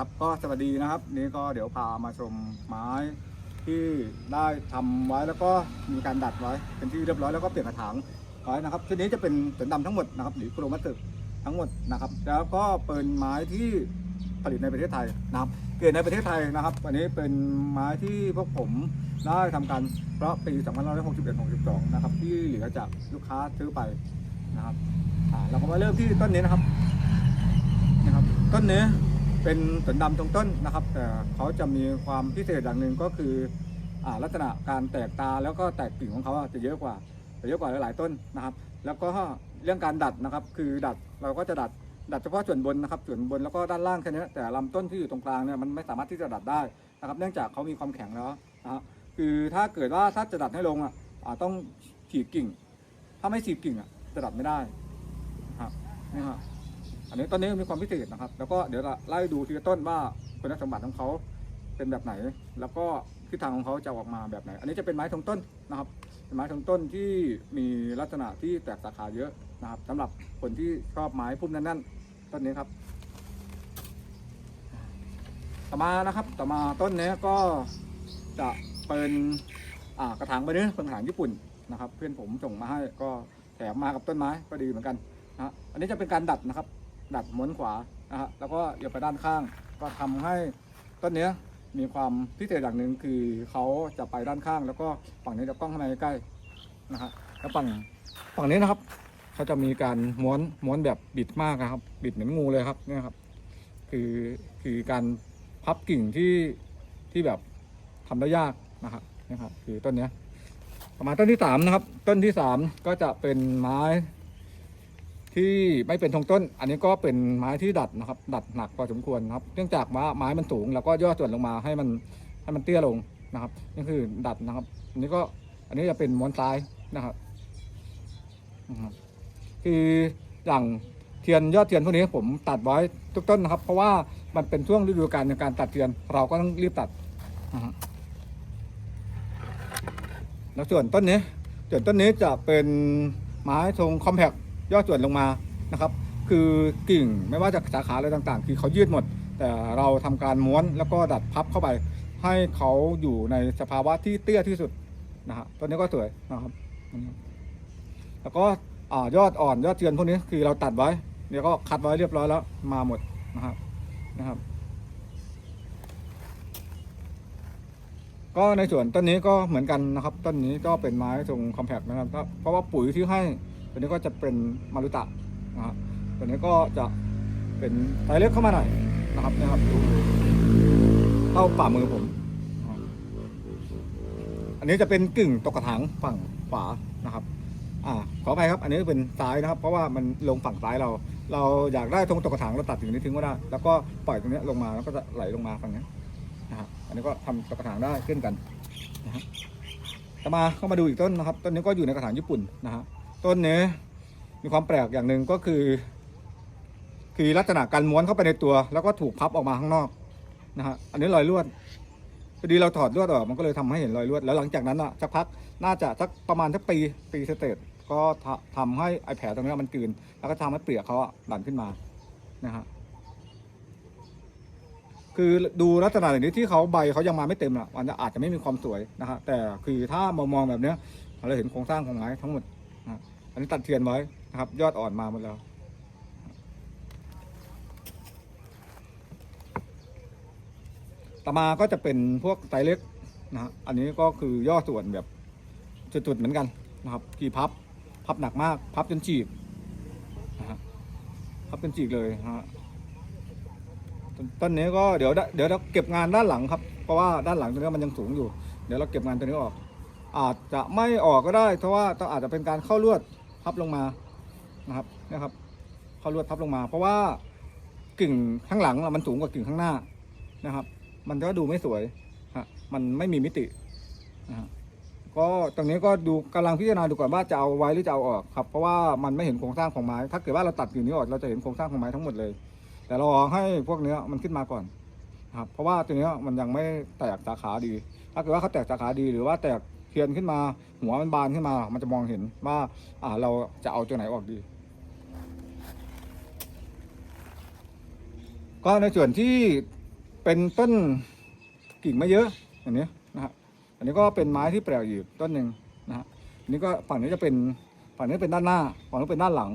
ครับก็สวัสดีนะครับ นี่ก็เดี๋ยวพามาชมไม้ที่ได้ทำไว้แล้วก็มีการดัดไว้เป็นที่เรียบร้อยแล้วก็เปลี่ยนกระถางไว้นะครับชุดนี้จะเป็นสวนดำทั้งหมดนะครับหรือโครมัสตึกทั้งหมดนะครับ แล้วก็เป็นไม้ที่ผลิตในประเทศไทยนะครับเกิดในประเทศไทยนะครับอันนี้เป็นไม้ที่พวกผมได้ทำการเพราะปี2561-62นะครับที่เหลือจากลูกค้าซื้อไปนะครับเราก็มาเริ่มที่ต้นนี้นะครับนะครับ ต้นนี้ เป็นสวนดำตรงต้นนะครับ แต่เขาจะมีความพิเศษอย่างหนึ่งก็คืออ่าลักษณะการแตกตาแล้วก็แตกกิ่งของเขาจะเยอะกว่าจะเยอะกว่าหลายๆต้นนะครับ แล้วก็เรื่องการดัดนะครับ คือดัดเราก็จะดัดดัดเฉพาะส่วนบนนะครับส่วนบนแล้วก็ด้านล่างแค่นี้แต่ลำต้นที่อยู่ตรงกลางเนี่ยมันไม่สามารถที่จะดัดได้นะครับ เนื่องจากเขามีความแข็งแล้วนะฮะคือถ้าเกิดว่าถ้าจะดัดให้ลงอะต้องฉีกกิ่ง ถ้าไม่ฉีกกิ่งอะจะดัดไม่ได้นะครับนี่ครับ อันนี้ต้นนี้มีความพิเศษนะครับ แล้วก็เดี๋ยวไล่ดูทีละต้นว่าคุณสมบัติของเขาเป็นแบบไหน แล้วก็ทิศทางของเขาจะออกมาแบบไหน อันนี้จะเป็นไม้ทงต้นนะครับเป็นไม้ทงต้นที่มีลักษณะที่แตกสาขาเยอะนะครับสำหรับคนที่ชอบไม้พุ่มแน่นๆต้นนี้ครับ ต่อมานะครับ ต่อมาต้นนี้ก็จะเป็นกระถางใบนี้เป็นกระถางญี่ปุ่นนะครับ เพื่อนผมส่งมาให้ก็แถมมากับต้นไม้ก็ดีเหมือนกันนะฮะอันนี้จะเป็นการดัดนะครับ ดัดม้วนขวานะฮะแล้วก็เอียงไปด้านข้าง ก็ทำให้ต้นเนี้ยมีความพิเศษอย่างหนึ่งคือเขาจะไปด้านข้าง แล้วก็ฝั่งนี้จะกล้องเข้ามาใกล้นะฮะแล้วฝั่งฝั่งนี้นะครับเขาจะมีการม้วนม้วนแบบบิดมากนะครับ บิดเหมือนงูเลยครับเนี่ยครับ คือคือการพับกิ่งที่ที่แบบทำได้ยากนะครับนะครับ คือต้นเนี้ยประมาณต้นที่สามนะครับ ต้นที่สามก็จะเป็นไม้ ที่ไม่เป็นทงต้น อันนี้ก็เป็นไม้ที่ดัดนะครับ ดัดหนักพอสมควรครับ เนื่องจากว่าไม้มันสูง แล้วก็ย่อส่วนลงมาให้มันให้มันเตี้ยลงนะครับนี่คือดัดนะครับ อันนี้ก็อันนี้จะเป็นม้วนซ้ายนะครับนะครับคืออย่างเทียนยอดเทียนพวกนี้ผมตัดไว้ทุกต้นนะครับ เพราะว่ามันเป็นช่วงฤดูกาลในการตัดเทียน เราก็ต้องรีบตัดนะฮะแล้วส่วนต้นนี้ส่วนต้นนี้จะเป็นไม้ทรงคอมแพค ย่อส่วนลงมานะครับ คือกิ่งไม่ว่าจะสาขาอะไรต่างๆ คือเขายืดหมด แต่เราทำการม้วนแล้วก็ดัดพับเข้าไป ให้เขาอยู่ในสภาวะที่เตี้ยที่สุดนะฮะต้นนี้ก็สวยนะครับ แล้วก็อยอดอ่อนยอดเทียนพวกนี้คือเราตัดไว้เดี๋ยวก็คัดไว้เรียบร้อยแล้วมาหมดนะครับนะครับ ก็ในส่วนต้นนี้ก็เหมือนกันนะครับ ต้นนี้ก็เป็นไม้ทรงคอมแพคนะครับเพราะว่าปุ๋ยที่ให้ ตัวนี้ก็จะเป็นมารุตะนะครับตัวนี้ก็จะเป็นไซส์เล็กเข้ามาหน่อยนะครับนะครับเท่าฝ่ามือผม อันนี้จะเป็นกึ่งตกกระถางฝั่งขวานะครับ อ่าขออภัยครับ อันนี้เป็นซ้ายนะครับ เพราะว่ามันลงฝั่งซ้ายเรา เราอยากได้ตรงตกกระถางเราตัดถึงนี้ทิ้งก็ได้ แล้วก็ปล่อยตรงนี้ลงมาแล้วก็จะไหลลงมาฝั่งนี้นะครับอันนี้ก็ทำกับกระถางได้เช่นกันนะฮะต่อมาเข้ามาดูอีกต้นนะครับ ต้นนี้ก็อยู่ในกระถางญี่ปุ่นนะฮะ ต้นนี้มีความแปลกอย่างหนึ่งก็คือ คือลักษณะการม้วนเข้าไปในตัว แล้วก็ถูกพับออกมาข้างนอกนะฮะอันนี้รอยลวดพอดีเราถอดลวดออกมันก็เลยทำให้เห็นรอยลวด แล้วหลังจากนั้นอะสักพักน่าจะสักประมาณสักปีปีสเตจก็ทำทำให้ไอแผลตรงนี้มันกลืน แล้วก็ทำให้เปลือกเขาอะดันขึ้นมานะฮะคือดูลักษณะอย่างนี้ที่เขาใบเขายังมาไม่เต็มอะมันจะอาจจะไม่มีความสวยนะฮะแต่คือถ้ามองแบบเนี้ยเราเห็นโครงสร้างของไม้ทั้งหมด อันนี้ตัดเทียนไว้นะครับ ยอดอ่อนมาหมดแล้ว ต่อมาก็จะเป็นพวกไซส์เล็กนะฮะอันนี้ก็คือย่อส่วนแบบจุดๆเหมือนกันนะครับกี่พับ พับหนักมาก พับจนฉีกนะฮะพับจนฉีกเลยนะฮะต้นนี้ก็เดี๋ยวเดี๋ยวเราเก็บงานด้านหลังครับ เพราะว่าด้านหลังตรงนี้มันยังสูงอยู่ เดี๋ยวเราเก็บงานตัวนี้ออก อาจจะไม่ออกก็ได้เพราะว่าต้องอาจจะเป็นการเข้าลวดพับลงมานะครับนะครับ เข้าลวดพับลงมา เพราะว่ากิ่งข้างหลังมันสูงกว่ากิ่งข้างหน้านะครับ มันก็ดูไม่สวยฮะมันไม่มีมิตินะฮะก็ตรงนี้ก็ดูกำลังพิจารณาดูก่อนว่าจะเอาไว้หรือจะเอาออกครับ เพราะว่ามันไม่เห็นโครงสร้างของไม้ ถ้าเกิดว่าเราตัดกิ่งนี้ออกเราจะเห็นโครงสร้างของไม้ทั้งหมดเลย แต่เรารอให้พวกเนี้ยมันขึ้นมาก่อนนะครับเพราะว่าตัวนี้มันยังไม่แตกสาขาดี ถ้าเกิดว่าเขาแตกสาขาดีหรือว่าแตก เทียนขึ้นมา หัวมันบานขึ้นมา มันจะมองเห็นว่า อ่าเราจะเอาตัวไหนออกดี ก็ในส่วนที่เป็นต้นกิ่งไม่เยอะอย่างนี้นะฮะอันนี้ก็เป็นไม้ที่แปลกอยู่ต้นหนึ่งนะฮะอันนี้ก็ฝั่งนี้จะเป็นฝั่งนี้เป็นด้านหน้าฝั่งนี้เป็นด้านหลัง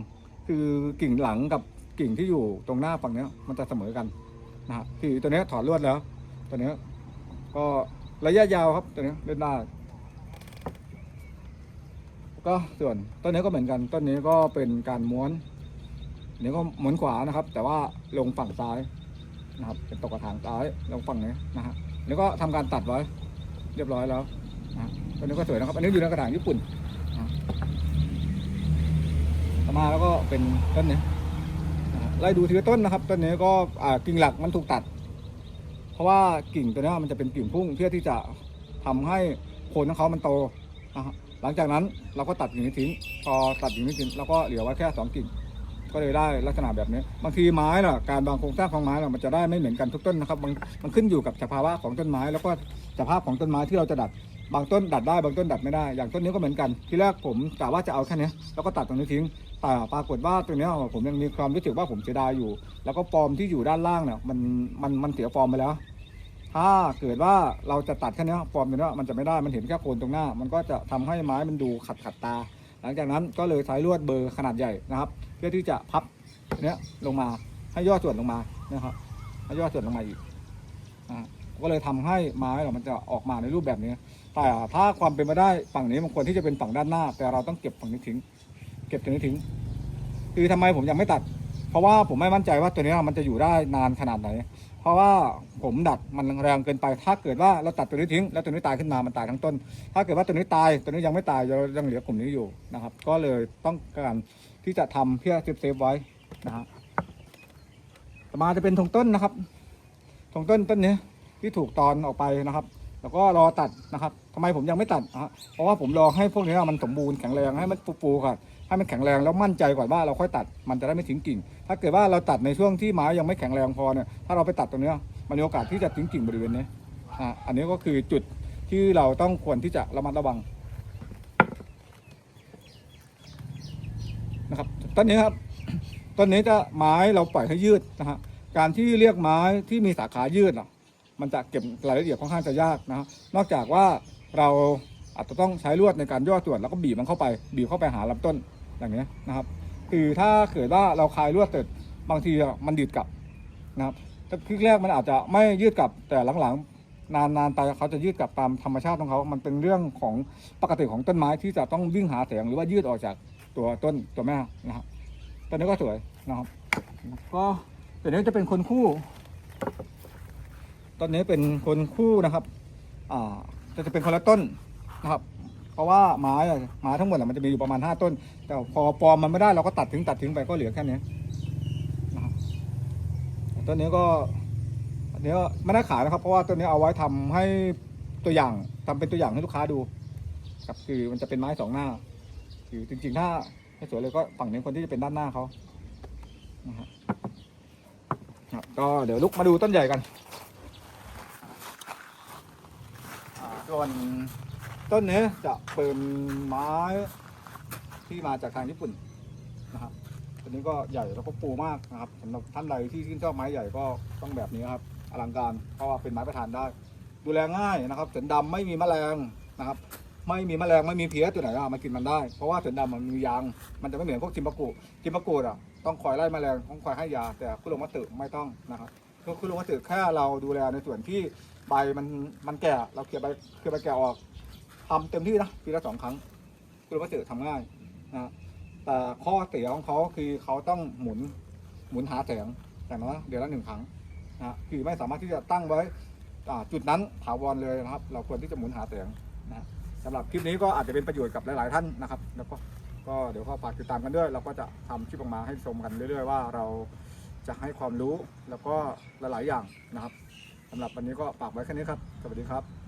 คือกิ่งหลังกับกิ่งที่อยู่ตรงหน้าฝั่งนี้มันจะเสมอกันนะฮะคือตัวนี้ถอดลวดแล้ว ตัวนี้ก็ระยะยาวครับตัวนี้เล่นได้ ก็ส่วนต้นนี้ก็เหมือนกัน ต้นนี้ก็เป็นการม้วนอันนี้ก็ม้วนขวานะครับ แต่ว่าลงฝั่งซ้ายนะครับ เป็นตกกระถางซ้ายลงฝั่งนี้นะฮะอันนี้ก็ทำการตัดไว้ เรียบร้อยแล้วนะต้นนี้ก็สวยนะครับ อันนี้อยู่ในกระถางญี่ปุ่นนะต่อมาแล้วก็เป็นต้นนี้นะไล่ดูทีละต้นนะครับต้นนี้ก็อ่ากิ่งหลักมันถูกตัด เพราะว่ากิ่งตัวนี้มันจะเป็นกิ่งพุ่งเพื่อที่จะทำให้โคนของเขามันโตนะฮะ หลังจากนั้นเราก็ตัดกิ่งนี้ทิ้ง พอตัดกิ่งนี้ทิ้งเราก็เหลือไว้แค่สองกิ่ง ก็เลยได้ลักษณะแบบนี้ บางทีไม้น่ะการวางโครงสร้างของไม้น่ะมันจะได้ไม่เหมือนกันทุกต้นนะครับ มันมันขึ้นอยู่กับสภาวะของต้นไม้ แล้วก็สภาพของต้นไม้ที่เราจะดัด บางต้นดัดได้บางต้นดัดไม่ได้ อย่างต้นนี้ก็เหมือนกัน ที่แรกผมกะว่าจะเอาแค่นี้แล้วก็ตัดตรงนี้ทิ้ง แต่ปรากฏว่าตัวเนี้ผมยังมีความรู้สึกว่าผมเสียดายอยู่ แล้วก็ฟอร์มที่อยู่ด้านล่างเนี่ยมันมันมันเสียฟอร์มไปแล้ว ถ้าเกิดว่าเราจะตัดแค่เนี้ยฟอร์มตัวเนี้ยมันจะไม่ได้มันเห็นแค่โคนตรงหน้า มันก็จะทำให้ไม้มันดูขัดขัดตา หลังจากนั้นก็เลยใช้ลวดเบอร์ขนาดใหญ่นะครับ เพื่อที่จะพับเนี้ยลงมาให้ย่อส่วนลงมานะครับให้ย่อส่วนลงมาอีกอ่าก็เลยทำให้ไม้เรามันจะออกมาในรูปแบบนี้ แต่ถ้าความเป็นไปได้ฝั่งนี้มันควรที่จะเป็นฝั่งด้านหน้า แต่เราต้องเก็บฝั่งนี้ทิ้ง เก็บตรงนี้ทิ้ง คือทำไมผมยังไม่ตัด เพราะว่าผมไม่มั่นใจว่าตัวนี้มันจะอยู่ได้นานขนาดไหน เพราะว่าผมดัดมันแรงเกินไป ถ้าเกิดว่าเราตัดตัวนี้ทิ้ง แล้วตัวนี้ตายขึ้นมา มันตายทั้งต้น ถ้าเกิดว่าตัวนี้ตาย ตัวนี้ยังไม่ตายเรายังเหลือกลุ่มนี้อยู่นะครับ ก็เลยต้องการที่จะทำเพื่อเซฟเซฟไว้นะฮะต่อมาจะเป็นธงต้นนะครับธงต้นต้นนี้ที่ถูกตอนออกไปนะครับ แล้วก็รอตัดนะครับทำไมผมยังไม่ตัดฮะเพราะว่าผมรอให้พวกนี้มันสมบูรณ์แข็งแรงให้มันฟูๆก่อน ให้มันแข็งแรงแล้วมั่นใจก่อนว่าเราค่อยตัดมันจะได้ไม่ทิ้งกิ่ง ถ้าเกิดว่าเราตัดในช่วงที่ไม้ยังไม่แข็งแรงพอเนี่ยถ้าเราไปตัดตรงเนี้ยมันมีโอกาสที่จะทิ้งกิ่งบริเวณนี้อะอันนี้ก็คือจุดที่เราต้องควรที่จะระมัดระวังนะครับต้นนี้ครับต้นนี้จะไม้เราปล่อยให้ยืดนะฮะการที่เรียกไม้ที่มีสาขายืดอะมันจะเก็บรายละเอียดค่อนข้างจะยากนะฮะนอกจากว่าเราอาจจะต้องใช้ลวดในการย่อส่วนแล้วก็บีบมันเข้าไป บีบเข้าไปหาลำต้น อย่างนี้ยนะครับคือถ้าเกิดว่าเราคลายลวดเสร็จบางทีมันยืดกลับนะครับถ้าคลิกแรกมันอาจจะไม่ยืดกลับแต่หลังๆ นานๆไปเขาจะยืดกลับตามธรรมชาติของเขา มันเป็นเรื่องของปกติของต้นไม้ที่จะต้องวิ่งหาแสงหรือว่ายืดออกจากตัวต้นตัวแม่นะครับต้นนี้ก็สวยนะครับก็ตัวนี้จะเป็นคนคู่ต้นนี้เป็นคนคู่นะครับอ่าจะจะเป็นคนละต้นนะครับ เพราะว่าไม้อะไม้ทั้งหมดอะมันจะมีอยู่ประมาณห้าต้น แต่พอปลอมมันไม่ได้เราก็ตัดทิ้งตัดทิ้งไปก็เหลือแค่นี้นะครับต้นนี้ก็อันนี้ก็ไม่ได้ขายนะครับ เพราะว่าต้นนี้เอาไว้ทำให้ตัวอย่างทำเป็นตัวอย่างให้ลูกค้าดูครับคือมันจะเป็นไม้สองหน้า คือจริงๆ ถ้าให้สวยเลยก็ฝั่งนี้คนที่จะเป็นด้านหน้าเขานะฮะครับก็เดี๋ยวลุกมาดูต้นใหญ่กันอ่าส่วน ต้นนี้จะเป็นไม้ที่มาจากทางญี่ปุ่นนะครับต้นนี้ก็ใหญ่แล้วก็ปูมากนะครับสำหรับท่านใดที่ชื่นชอบไม้ใหญ่ก็ต้องแบบนี้ครับอลังการเพราะว่าเป็นไม้ประทานได้ ดูแลง่ายนะครับเสือดำไม่มีแมลงนะครับ ไม่มีแมลงไม่มีเพี้ยตัวไหนอะมากินมันได้เพราะว่าเสือดำมันมียางมันจะไม่เหมือนพวกจิมปากุจิมปากุอะต้องคอยไล่แมลงต้องคอยให้ยา แต่คุโรมัตสึไม่ต้องนะครับคือคุโรมัตสึแค่เราดูแลในส่วนที่ใบมันมันแก่เราเคลียร์ใบเคลียร์ใบแก่ออก ทำเต็มที่นะปีละสองครั้งคุโรมัตสึทำง่ายนะแต่ข้อเสียของเขาคือเขาต้องหมุนหมุนหาแสงแต่นะเดือนละหนึ่งครั้งนะคือไม่สามารถที่จะตั้งไว้จุดนั้นถาวรเลยนะครับ เราควรที่จะหมุนหาแสงนะสำหรับคลิปนี้ก็อาจจะเป็นประโยชน์กับหลาย ๆ ท่านนะครับ แล้วก็ก็เดี๋ยวก็ฝากติดตามกันด้วย เราก็จะทำคลิปออกมาให้ชมกันเรื่อย ๆ ว่าเราจะให้ความรู้แล้วก็หลาย ๆ อย่างนะครับสำหรับวันนี้ก็ฝากไว้แค่นี้ครับ สวัสดีครับ